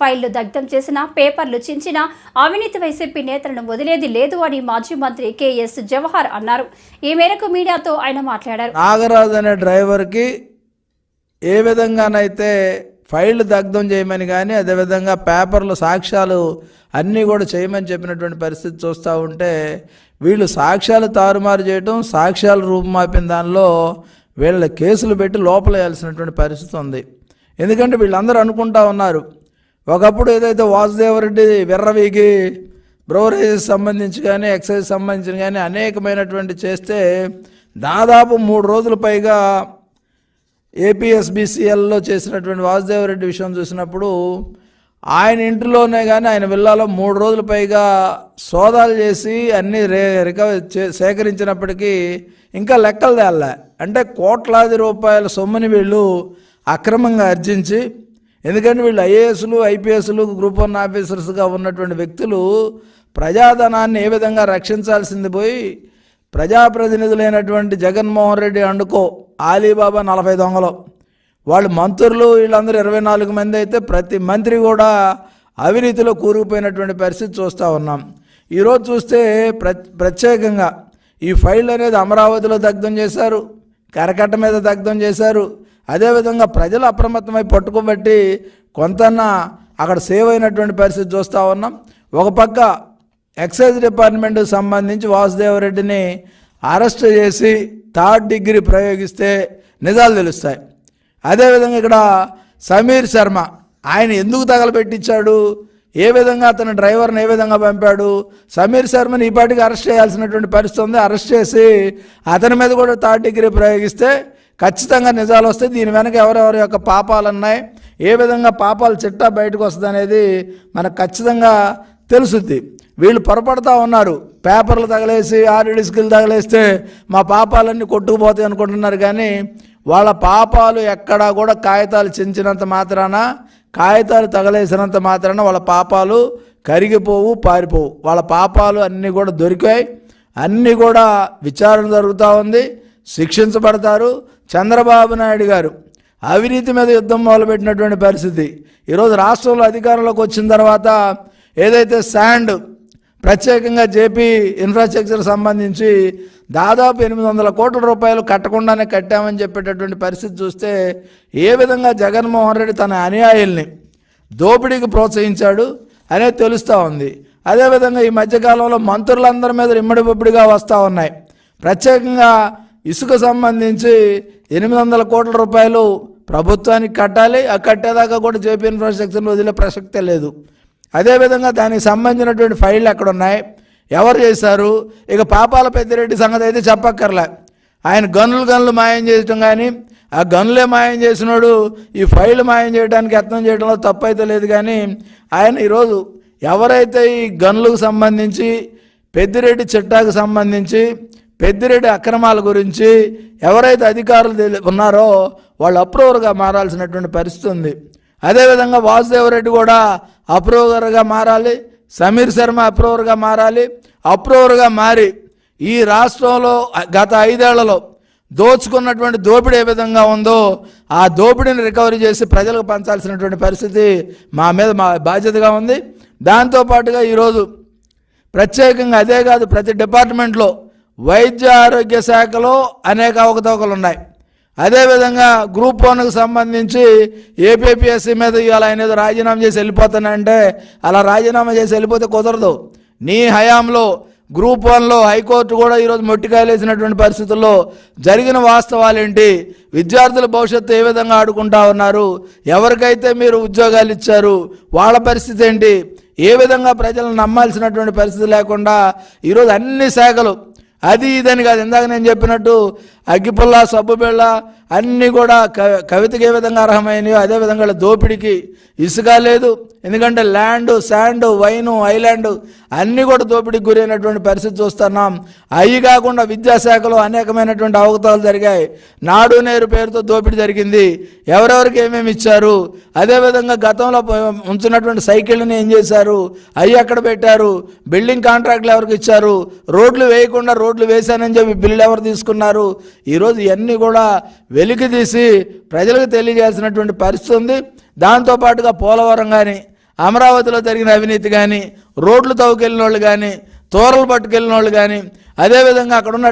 ఫైళ్ళు దగ్ధం చేసినా పేపర్లు చించిన అవినీతి వైసీపీ నేతలను వదిలేది లేదు అని మాజీ మంత్రి కేఎస్ జవహర్ అన్నారు. ఈ మేరకు మీడియాతో ఆయన మాట్లాడారు. నాగరాజు అనే డ్రైవర్కి ఏ విధంగానైతే ఫైళ్ళు దగ్ధం చేయమని కానీ అదేవిధంగా పేపర్లు సాక్ష్యాలు అన్నీ కూడా చేయమని చెప్పినటువంటి పరిస్థితి చూస్తూ ఉంటే వీళ్ళు సాక్ష్యాలు తారుమారు చేయటం సాక్ష్యాలు రూపుమాపిన దానిలో వీళ్ళ కేసులు పెట్టి లోపలేయాల్సినటువంటి పరిస్థితి ఉంది. ఎందుకంటే వీళ్ళందరూ అనుకుంటా ఉన్నారు ఒకప్పుడు ఏదైతే వాసుదేవరెడ్డి విర్రవీగి బ్రోవరేజ్ సంబంధించి కానీ ఎక్సైజ్ సంబంధించిన కానీ అనేకమైనటువంటి చేస్తే దాదాపు మూడు రోజుల పైగా ఏపీఎస్బిసిఎల్లో చేసినటువంటి వాసుదేవరెడ్డి విషయం చూసినప్పుడు ఆయన ఇంటిలోనే కానీ ఆయన విల్లాలో మూడు రోజుల పైగా సోదాలు చేసి అన్నీ రే రికవరీ చే సేకరించినప్పటికీ ఇంకా లెక్కలు తేలే అంటే కోట్లాది రూపాయల సొమ్ముని వీళ్ళు అక్రమంగా అర్జించి ఎందుకంటే వీళ్ళు ఐఏఎస్లు ఐపీఎస్లు గ్రూప్ వన్ ఆఫీసర్స్గా ఉన్నటువంటి వ్యక్తులు ప్రజాధనాన్ని ఏ విధంగా రక్షించాల్సింది పోయి ప్రజాప్రతినిధులైనటువంటి జగన్మోహన్ రెడ్డి అండుకో ఆలీబాబా నలభై దొంగలు. వాళ్ళు మంత్రులు వీళ్ళందరూ ఇరవై నాలుగు మంది అయితే ప్రతి మంత్రి కూడా అవినీతిలో కూరుకుపోయినటువంటి పరిస్థితి చూస్తూ ఉన్నాం. ఈరోజు చూస్తే ప్ర ప్రత్యేకంగా ఈ ఫైల్ అనేది అమరావతిలో దగ్ధం చేశారు కరకట్ట మీద దగ్ధం చేశారు అదేవిధంగా ప్రజలు అప్రమత్తమై పట్టుకోబట్టి కొంతన్నా అక్కడ సేవ్ అయినటువంటి పరిస్థితి చూస్తూ ఉన్నాం. ఒక పక్క ఎక్సైజ్ డిపార్ట్మెంట్కి సంబంధించి వాసుదేవరెడ్డిని అరెస్ట్ చేసి థర్డ్ డిగ్రీ ప్రయోగిస్తే నిజాలు తెలుస్తాయి. అదేవిధంగా ఇక్కడ సమీర్ శర్మ ఆయన ఎందుకు తగలబెట్టించాడు? ఏ విధంగా అతను డ్రైవర్ని ఏ విధంగా పంపాడు? సమీర్ శర్మని ఈ పాటికి అరెస్ట్ చేయాల్సినటువంటి పరిస్థితి ఉంది. అరెస్ట్ చేసి అతని మీద కూడా థర్డ్ డిగ్రీ ప్రయోగిస్తే ఖచ్చితంగా నిజాలు వస్తే దీని వెనక ఎవరెవరి యొక్క పాపాలు ఉన్నాయి? ఏ విధంగా పాపాలు చిట్టా బయటకు వస్తుంది అనేది మనకు ఖచ్చితంగా తెలుసుద్ది. వీళ్ళు పొరపడతా ఉన్నారు. పేపర్లు తగలేసి ఆరు డిస్కులు తగలేస్తే మా పాపాలన్నీ కొట్టుకుపోతాయి అనుకుంటున్నారు కానీ వాళ్ళ పాపాలు ఎక్కడా కూడా కాగితాలు చించినంత మాత్రాన కాగితాలు తగలేసినంత మాత్రాన వాళ్ళ పాపాలు కరిగిపోవు పారిపోవు. వాళ్ళ పాపాలు అన్నీ కూడా దొరికాయి. అన్నీ కూడా విచారణ జరుగుతూ ఉంది. శిక్షించబడతారు. చంద్రబాబు నాయుడు గారు అవినీతి మీద యుద్ధం మొదలుపెట్టినటువంటి పరిస్థితి. ఈరోజు రాష్ట్రంలో అధికారంలోకి వచ్చిన తర్వాత ఏదైతే శాండ్ ప్రత్యేకంగా జేపీ ఇన్ఫ్రాస్ట్రక్చర్ సంబంధించి దాదాపు ఎనిమిది వందల కోట్ల రూపాయలు కట్టకుండానే కట్టామని చెప్పేటటువంటి పరిస్థితి చూస్తే ఏ విధంగా జగన్మోహన్ రెడ్డి తన అనుయాయుల్ని దోపిడీకి ప్రోత్సహించాడు అనేది తెలుస్తూ ఉంది. అదేవిధంగా ఈ మధ్యకాలంలో మంత్రులందరి మీద ఇమ్మడిబొబ్బడిగా వస్తూ ఉన్నాయి. ప్రత్యేకంగా ఇసుక సంబంధించి ఎనిమిది వందల కోట్ల రూపాయలు ప్రభుత్వానికి కట్టాలి. ఆ కట్టేదాకా కూడా జేపీ ఇన్ఫ్రాస్ట్రక్చర్ని వదిలే ప్రసక్తే లేదు. అదేవిధంగా దానికి సంబంధించినటువంటి ఫైళ్ళు ఎక్కడ ఉన్నాయి ఎవరు చేశారు? ఇక పాపాల పెద్దిరెడ్డి సంగతి అయితే చెప్పక్కర్లే. ఆయన గనులు గనులు మాయం చేయటం కానీ ఆ గనులే మాయం చేసినోడు ఈ ఫైల్ మాయం చేయడానికి యత్నం చేయడంలో తప్పు అయితే లేదు కానీ ఆయన ఈరోజు ఎవరైతే ఈ గనులకు సంబంధించి పెద్దిరెడ్డి చిట్టాకు సంబంధించి పెద్దిరెడ్డి అక్రమాల గురించి ఎవరైతే అధికారులు ఉన్నారో వాళ్ళు అప్రూవర్గా మారాల్సినటువంటి పరిస్థితి ఉంది. అదేవిధంగా వాసుదేవరెడ్డి కూడా అప్రూవర్గా మారాలి సమీర్ శర్మ అప్రూవర్గా మారాలి అప్రూవర్గా మారి ఈ రాష్ట్రంలో గత ఐదేళ్ళలో దోచుకున్నటువంటి దోపిడీ ఏ విధంగా ఉందో ఆ దోపిడీని రికవరీ చేసి ప్రజలకు పంచాల్సినటువంటి పరిస్థితి మా మీద మా బాధ్యతగా ఉంది. దాంతోపాటుగా ఈరోజు ప్రత్యేకంగా అదే కాదు ప్రతి డిపార్ట్మెంట్లో వైద్య ఆరోగ్య శాఖలో అనేక అవకతవకలు ఉన్నాయి. అదేవిధంగా గ్రూప్ వన్కు సంబంధించి ఏపీఎస్సీ మీద ఇవాళ ఆయన ఏదో రాజీనామా చేసి వెళ్ళిపోతానంటే అలా రాజీనామా చేసి వెళ్ళిపోతే కుదరదు. నీ హయాంలో గ్రూప్ వన్లో హైకోర్టు కూడా ఈరోజు మొట్టికాయలేసినటువంటి పరిస్థితుల్లో జరిగిన వాస్తవాలేంటి? విద్యార్థుల భవిష్యత్తు ఏ విధంగా ఆడుకుంటా ఉన్నారు? ఎవరికైతే మీరు ఉద్యోగాలు ఇచ్చారు? వాళ్ళ పరిస్థితి ఏంటి? ఏ విధంగా ప్రజలను నమ్మాల్సినటువంటి పరిస్థితి లేకుండా ఈరోజు అన్ని శాఖలు అది ఇదని కాదు. ఇందాక నేను చెప్పినట్టు అగ్గిపుల్ల సబ్బుబిళ్ళ అన్నీ కూడా కవితకి ఏ విధంగా అర్హమైనయో అదేవిధంగా విధంగా దోపిడికి ఇసుక లేదు. ఎందుకంటే ల్యాండ్ శాండ్ వైను ఐలాండ్ అన్నీ కూడా దోపిడీకి గురైనటువంటి పరిస్థితి చూస్తున్నాం. అవి కాకుండా విద్యాశాఖలో అనేకమైనటువంటి అవకతవలు జరిగాయి. నాడు నేరు పేరుతో దోపిడీ జరిగింది. ఎవరెవరికి ఏమేమి ఇచ్చారు? అదేవిధంగా గతంలో ఉంచినటువంటి సైకిళ్ళని ఏం చేశారు? అవి ఎక్కడ పెట్టారు? బిల్డింగ్ కాంట్రాక్ట్లు ఎవరికి ఇచ్చారు? రోడ్లు వేయకుండా రోడ్లు వేశానని చెప్పి బిల్లులు ఎవరు తీసుకున్నారు? ఈరోజు ఇవన్నీ కూడా వెలికి తీసి ప్రజలకు తెలియజేసినటువంటి పరిస్థితి ఉంది. దాంతోపాటుగా పోలవరం కానీ అమరావతిలో జరిగిన అవినీతి కానీ రోడ్లు తవ్వుకెళ్ళిన వాళ్ళు కానీ తోరలు పట్టుకెళ్ళిన వాళ్ళు కానీ అదేవిధంగా అక్కడ ఉన్న